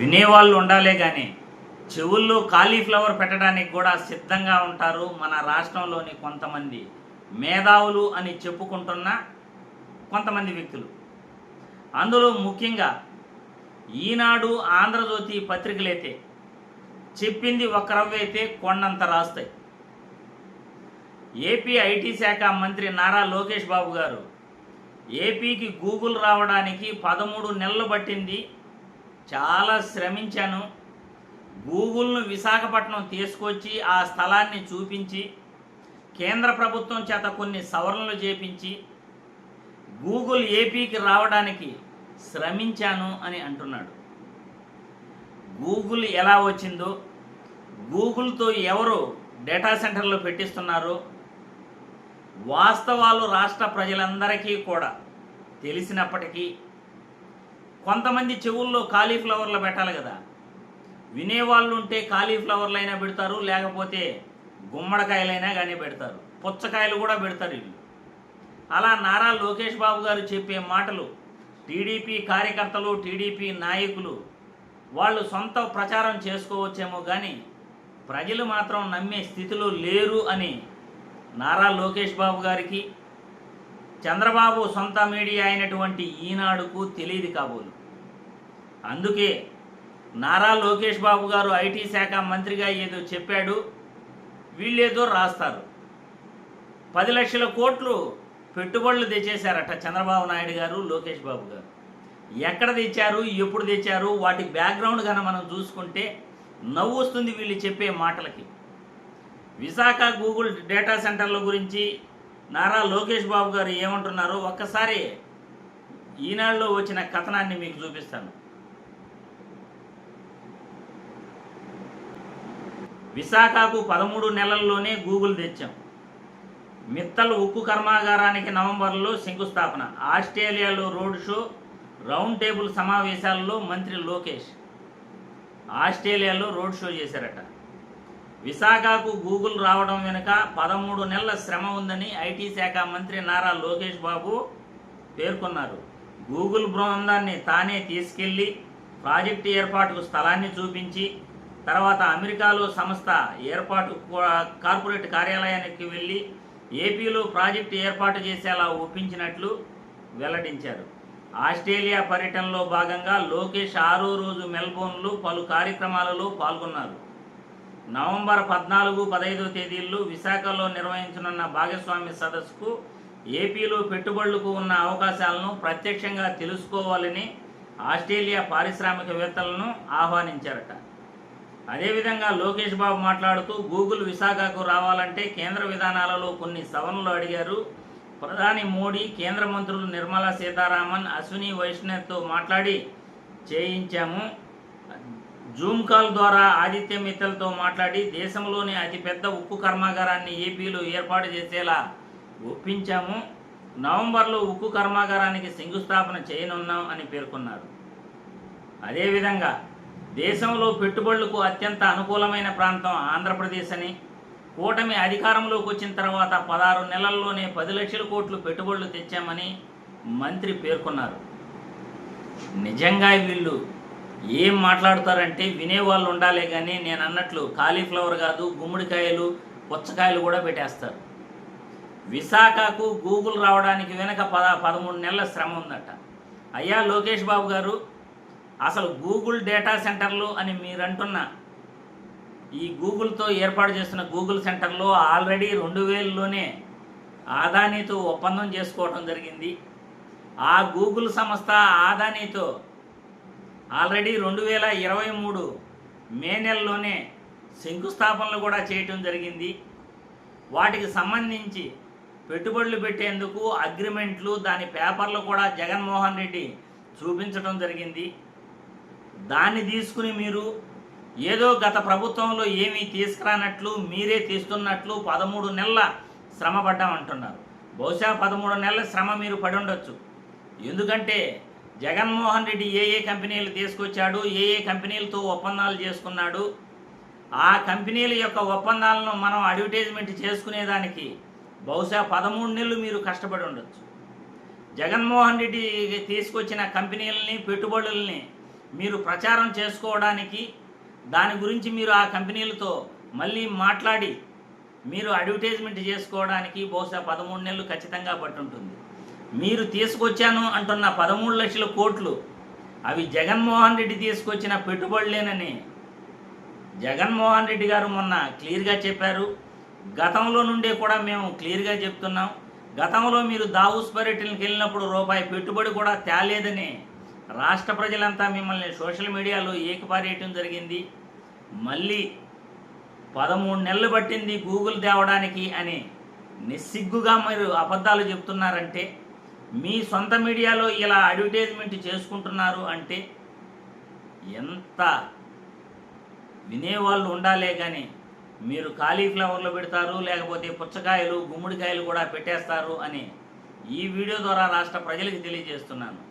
వినేవాళ్ళు ఉండాలే కానీ చెవుల్లో కాలీఫ్లవర్ పెట్టడానికి కూడా సిద్ధంగా ఉంటారు మన రాష్ట్రంలోని కొంతమంది మేధావులు అని చెప్పుకుంటున్న కొంతమంది వ్యక్తులు. అందులో ముఖ్యంగా ఈనాడు ఆంధ్రజ్యోతి పత్రికలైతే చెప్పింది ఒకరవ్వైతే అయితే కొండంత రాస్తాయి. ఏపీ ఐటీ శాఖ మంత్రి నారా లోకేష్ బాబు గారు ఏపీకి గూగుల్ రావడానికి పదమూడు నెలలు పట్టింది చాలా శ్రమించాను. గూగుల్ను విశాఖపట్నం తీసుకొచ్చి ఆ స్థలాన్ని చూపించి కేంద్ర ప్రభుత్వం చేత కొన్ని సవరణలు చేపించి గూగుల్ ఏపీకి రావడానికి శ్రమించాను అని అంటున్నాడు. గూగుల్ ఎలా వచ్చిందో గూగుల్తో ఎవరు డేటా సెంటర్లు పెట్టిస్తున్నారో వాస్తవాలు రాష్ట్ర ప్రజలందరికీ కూడా తెలిసినప్పటికీ కొంతమంది చెవుల్లో కాలీఫ్లవర్లు పెట్టాలి కదా. వినేవాళ్ళు ఉంటే కాలీఫ్లవర్లు అయినా పెడతారు లేకపోతే గుమ్మడికాయలైనా కానీ పెడతారు. పుచ్చకాయలు కూడా పెడతారు వీళ్ళు. అలా నారా లోకేష్ బాబు గారు చెప్పే మాటలు టీడీపీ కార్యకర్తలు టీడీపీ నాయకులు వాళ్ళు సొంత ప్రచారం చేసుకోవచ్చేమో కానీ ప్రజలు మాత్రం నమ్మే స్థితిలో లేరు అని నారా లోకేష్ బాబు గారికి చంద్రబాబు సొంత మీడియా అయినటువంటి ఈనాడుకు తెలియదు కాబోలు. అందుకే నారా లోకేష్ బాబు గారు ఐటీ శాఖ మంత్రిగా ఏదో చెప్పాడు వీళ్ళేదో రాస్తారు. పది లక్షల కోట్లు పెట్టుబడులు తెచ్చేశారట చంద్రబాబు నాయుడు గారు లోకేష్ బాబు గారు. ఎక్కడ తెచ్చారు ఎప్పుడు తెచ్చారు వాటి బ్యాక్గ్రౌండ్ కనుక మనం చూసుకుంటే నవ్వు వస్తుంది వీళ్ళు చెప్పే మాటలకి. విశాఖ గూగుల్ డేటా సెంటర్ల గురించి నారా లోకేష్ బాబు గారు ఏమంటున్నారో ఒక్కసారి ఈనాడులో వచ్చిన కథనాన్ని మీకు చూపిస్తాను. విశాఖకు పదమూడు నెలల్లోనే గూగుల్ తెచ్చాం. మిత్తల్ ఉక్కు కర్మాగారానికి నవంబర్లో శంకుస్థాపన. ఆస్ట్రేలియాలో రోడ్ షో రౌండ్ టేబుల్ సమావేశాల్లో మంత్రి లోకేష్. ఆస్ట్రేలియాలో రోడ్ షో చేశారట. విశాఖకు గూగుల్ రావడం వెనుక పదమూడు నెలల శ్రమ ఉందని ఐటీ శాఖ మంత్రి నారా లోకేష్ బాబు పేర్కొన్నారు. గూగుల్ బృందాన్ని తానే తీసుకెళ్ళి ప్రాజెక్టు ఏర్పాటుకు స్థలాన్ని చూపించి తర్వాత అమెరికాలో సంస్థ ఏర్పాటు కార్పొరేట్ కార్యాలయానికి వెళ్ళి ఏపీలో ప్రాజెక్టు ఏర్పాటు చేసేలా ఒప్పించినట్లు వెల్లడించారు. ఆస్ట్రేలియా పర్యటనలో భాగంగా లోకేష్ ఆరో రోజు మెల్బోర్న్లో పలు కార్యక్రమాలలో పాల్గొన్నారు. నవంబర్ పద్నాలుగు పదహైదు తేదీల్లో విశాఖలో నిర్వహించనున్న భాగస్వామ్య సదస్సుకు ఏపీలో పెట్టుబడులకు ఉన్న అవకాశాలను ప్రత్యక్షంగా తెలుసుకోవాలని ఆస్ట్రేలియా పారిశ్రామికవేత్తలను ఆహ్వానించారట. అదేవిధంగా లోకేష్ బాబు మాట్లాడుతూ గూగుల్ విశాఖకు రావాలంటే కేంద్ర విధానాలలో కొన్ని సవరణలు అడిగారు. ప్రధాని మోడీ కేంద్ర మంత్రులు నిర్మలా సీతారామన్ అశ్విని వైష్ణవ్తో మాట్లాడి చేయించాము. జూమ్ కాల్ ద్వారా ఆదిత్య మిత్తల్తో మాట్లాడి దేశంలోని అతిపెద్ద ఉక్కు కర్మాగారాన్ని ఏపీలో ఏర్పాటు చేసేలా ఒప్పించాము. నవంబర్లో ఉక్కు కర్మాగారానికి శంకుస్థాపన చేయనున్నాం అని పేర్కొన్నారు. అదేవిధంగా దేశంలో పెట్టుబడులకు అత్యంత అనుకూలమైన ప్రాంతం ఆంధ్రప్రదేశ్ అని కూటమి అధికారంలోకి వచ్చిన తర్వాత పదహారు నెలల్లోనే పది లక్షల కోట్లు పెట్టుబడులు తెచ్చామని మంత్రి పేర్కొన్నారు. నిజంగా వీళ్ళు ఏం మాట్లాడతారంటే వినేవాళ్ళు ఉండాలే కానీ నేను అన్నట్లు కాలీఫ్లవర్ కాదు గుమ్మడికాయలు పుచ్చకాయలు కూడా పెట్టేస్తారు. విశాఖకు గూగుల్ రావడానికి వెనక పద పదమూడు నెలల శ్రమ ఉందట. అయ్యా లోకేష్ బాబు గారు అసలు గూగుల్ డేటా సెంటర్లు అని మీరంటున్న ఈ గూగుల్తో ఏర్పాటు చేస్తున్న గూగుల్ సెంటర్లో ఆల్రెడీ రెండు వేలలోనే ఆదానీతో ఒప్పందం చేసుకోవడం జరిగింది. ఆ గూగుల్ సంస్థ ఆదానీతో ఆల్రెడీ రెండు వేల ఇరవై మూడు మే నెలలోనే శంకుస్థాపనలు కూడా చేయటం జరిగింది. వాటికి సంబంధించి పెట్టుబడులు పెట్టేందుకు అగ్రిమెంట్లు దాని పేపర్లు కూడా జగన్మోహన్ రెడ్డి చూపించడం జరిగింది. దాన్ని తీసుకుని మీరు ఏదో గత ప్రభుత్వంలో ఏమీ తీసుకురానట్లు మీరే తీస్తున్నట్లు పదమూడు నెలల శ్రమ పడ్డామంటున్నారు. బహుశా పదమూడు నెలల శ్రమ మీరు పడి ఉండొచ్చు. ఎందుకంటే జగన్మోహన్ రెడ్డి ఏ ఏ కంపెనీలు తీసుకొచ్చాడు ఏ ఏ కంపెనీలతో ఒప్పందాలు చేసుకున్నాడు ఆ కంపెనీల యొక్క ఒప్పందాలను మనం అడ్వర్టైజ్మెంట్ చేసుకునేదానికి బహుశా పదమూడు నెలలు మీరు కష్టపడి ఉండొచ్చు. జగన్మోహన్ రెడ్డి తీసుకొచ్చిన కంపెనీలని పెట్టుబడుల్ని మీరు ప్రచారం చేసుకోవడానికి దాని గురించి మీరు ఆ కంపెనీలతో మళ్ళీ మాట్లాడి మీరు అడ్వర్టైజ్మెంట్ చేసుకోవడానికి బహుశా పదమూడు నెలలు ఖచ్చితంగా పట్టుంటుంది. మీరు తీసుకొచ్చాను అంటున్న పదమూడు లక్షల కోట్లు అవి జగన్మోహన్ రెడ్డి తీసుకొచ్చిన పెట్టుబడులేనని. జగన్మోహన్ రెడ్డి గారు మొన్న క్లియర్గా చెప్పారు. గతంలో నుండే కూడా మేము క్లియర్గా చెప్తున్నాం. గతంలో మీరు దావూస్ పర్యటనకి వెళ్ళినప్పుడు రూపాయి పెట్టుబడి కూడా తేలేదని రాష్ట్ర ప్రజలంతా మిమ్మల్ని సోషల్ మీడియాలో ఏకపారేయటం జరిగింది. మళ్ళీ పదమూడు నెలలు పట్టింది గూగుల్ తేవడానికి అని నిస్సిగ్గుగా మీరు అబద్ధాలు చెప్తున్నారంటే మీ సొంత మీడియాలో ఇలా అడ్వర్టైజ్మెంట్ చేసుకుంటున్నారు అంటే ఎంత వినేవాళ్ళు ఉండాలే కానీ మీరు కాలీఫ్లవర్లు పెడతారు లేకపోతే పుచ్చకాయలు గుమ్మడికాయలు కూడా పెట్టేస్తారు అని ఈ వీడియో ద్వారా రాష్ట్ర ప్రజలకు తెలియజేస్తున్నాను.